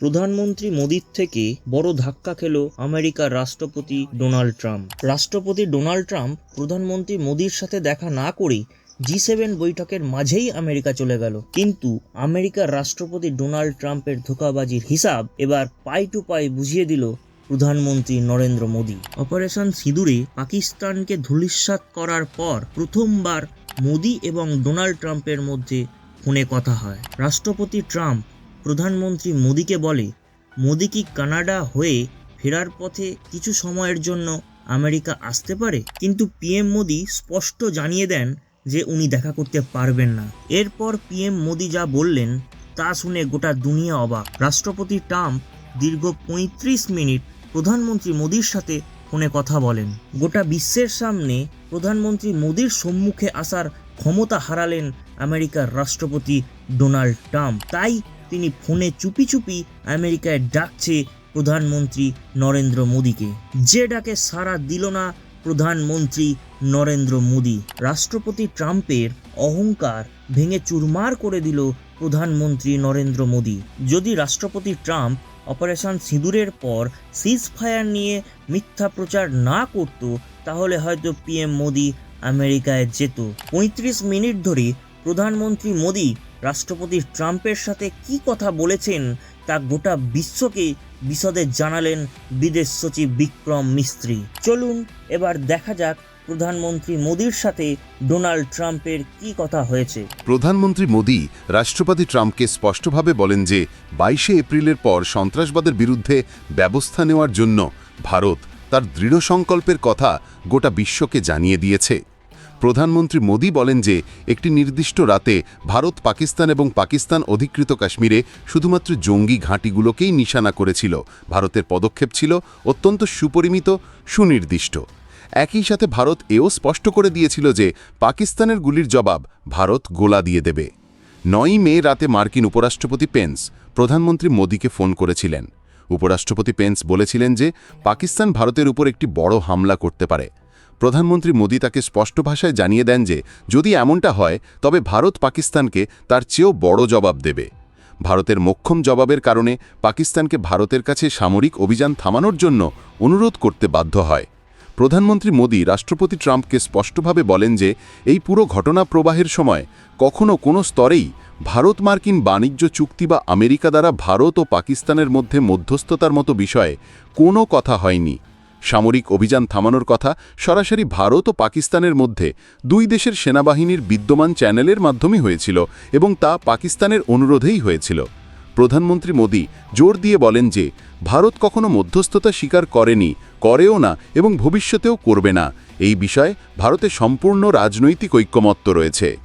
প্রধানমন্ত্রী মোদির থেকে বড় ধাক্কা খেল আমেরিকার রাষ্ট্রপতি ডোনাল্ড ট্রাম্প। রাষ্ট্রপতি ডোনাল্ড ট্রাম্প প্রধানমন্ত্রী মোদির সাথে দেখা না করেই জি সেভেন বৈঠকের মাঝেই আমেরিকা চলে গেল। কিন্তু আমেরিকার রাষ্ট্রপতি ডোনাল্ড ট্রাম্পের ধোকাবাজির হিসাব এবার পাই টু পাই বুঝিয়ে দিল প্রধানমন্ত্রী নরেন্দ্র মোদী। অপারেশন সিঁদুরে পাকিস্তানকে ধূলিসাৎ করার পর প্রথমবার মোদী এবং ডোনাল্ড ট্রাম্পের মধ্যে ফোনে কথা হয়। রাষ্ট্রপতি ট্রাম্প প্রধানমন্ত্রী মোদীকে বলে, মোদী কি কানাডা হয়ে ফেরার পথে কিছু সময়ের জন্য আমেরিকা আসতে পারে? কিন্তু পিএম মোদী স্পষ্ট জানিয়ে দেন যে উনি দেখা করতে পারবেন না। এরপর পিএম মোদি যা বললেন, তা শুনে গোটা দুনিয়া অবাক। রাষ্ট্রপতি ট্রাম্প দীর্ঘ পঁয়ত্রিশ মিনিট প্রধানমন্ত্রী মোদীর সাথে ফোনে কথা বলেন। গোটা বিশ্বের সামনে প্রধানমন্ত্রী মোদীর সম্মুখে আসার ক্ষমতা হারালেন আমেরিকার রাষ্ট্রপতি ডোনাল্ড ট্রাম্প। তাই তিনি ফোনে চুপি চুপি আমেরিকায় ডাকছে প্রধানমন্ত্রী নরেন্দ্র মোদীকে। যে ডাকে সাড়া দিল না প্রধানমন্ত্রী নরেন্দ্র মোদী। রাষ্ট্রপতি ট্রাম্পের অহংকার ভেঙে চুরমার করে দিল প্রধানমন্ত্রী নরেন্দ্র মোদী। যদি রাষ্ট্রপতি ট্রাম্প অপারেশন সিঁদুরের পর সিজ ফায়ার নিয়ে মিথ্যা প্রচার না করত, তাহলে হয়তো পিএম মোদী আমেরিকায় যেত। পঁয়ত্রিশ মিনিট ধরে প্রধানমন্ত্রী মোদী রাষ্ট্রপতি ট্রাম্পের সাথে কি কথা বলেছেন তা গোটা বিশ্বকে বিশদে জানালেন বিদেশ সচিব বিক্রম মিস্ত্রি। চলুন এবার দেখা যাক প্রধানমন্ত্রী মোদীর সাথে ডোনাল্ড ট্রাম্পের কি কথা হয়েছে। প্রধানমন্ত্রী মোদী রাষ্ট্রপতি ট্রাম্পকে স্পষ্টভাবে বলেন যে, বাইশে এপ্রিলের পর সন্ত্রাসবাদের বিরুদ্ধে ব্যবস্থা নেওয়ার জন্য ভারত তার দৃঢ় সংকল্পের কথা গোটা বিশ্বকে জানিয়ে দিয়েছে। প্রধানমন্ত্রী মোদী বলেন যে, একটি নির্দিষ্ট রাতে ভারত, পাকিস্তান এবং পাকিস্তান অধিকৃত কাশ্মীরে শুধুমাত্র জঙ্গি ঘাঁটিগুলোকেই নিশানা করেছিল। ভারতের পদক্ষেপ ছিল অত্যন্ত সুপরিমিত, সুনির্দিষ্ট। একই সাথে ভারত এও স্পষ্ট করে দিয়েছিল যে, পাকিস্তানের গুলির জবাব ভারত গোলা দিয়ে দেবে। নয়ই মে রাতে মার্কিন উপরাষ্ট্রপতি পেন্স প্রধানমন্ত্রী মোদীকে ফোন করেছিলেন। উপরাষ্ট্রপতি পেন্স বলেছিলেন যে, পাকিস্তান ভারতের উপর একটি বড় হামলা করতে পারে। প্রধানমন্ত্রী মোদী তাকে স্পষ্ট ভাষায় জানিয়ে দেন যে, যদি এমনটা হয়, তবে ভারত পাকিস্তানকে তার চেয়েও বড় জবাব দেবে। ভারতের মোক্ষম জবাবের কারণে পাকিস্তানকে ভারতের কাছে সামরিক অভিযান থামানোর জন্য অনুরোধ করতে বাধ্য হয়। প্রধানমন্ত্রী মোদী রাষ্ট্রপতি ট্রাম্পকে স্পষ্টভাবে বলেন যে, এই পুরো ঘটনা প্রবাহের সময় কখনো কোনো স্তরেই ভারত মার্কিন বাণিজ্য চুক্তি বা আমেরিকা দ্বারা ভারত ও পাকিস্তানের মধ্যে মধ্যস্থতার মতো বিষয়ে কোনো কথা হয়নি। সামরিক অভিযান থামানোর কথা সরাসরি ভারত ও পাকিস্তানের মধ্যে দুই দেশের সেনাবাহিনীর বিদ্যমান চ্যানেলের মাধ্যমে হয়েছিল এবং তা পাকিস্তানের অনুরোধেই হয়েছিল। প্রধানমন্ত্রী মোদী জোর দিয়ে বলেন যে, ভারত কখনো মধ্যস্থতা স্বীকার করেনি, করেও না এবং ভবিষ্যতেও করবে না। এই বিষয়ে ভারতে সম্পূর্ণ রাজনৈতিক ঐক্যমত্য রয়েছে।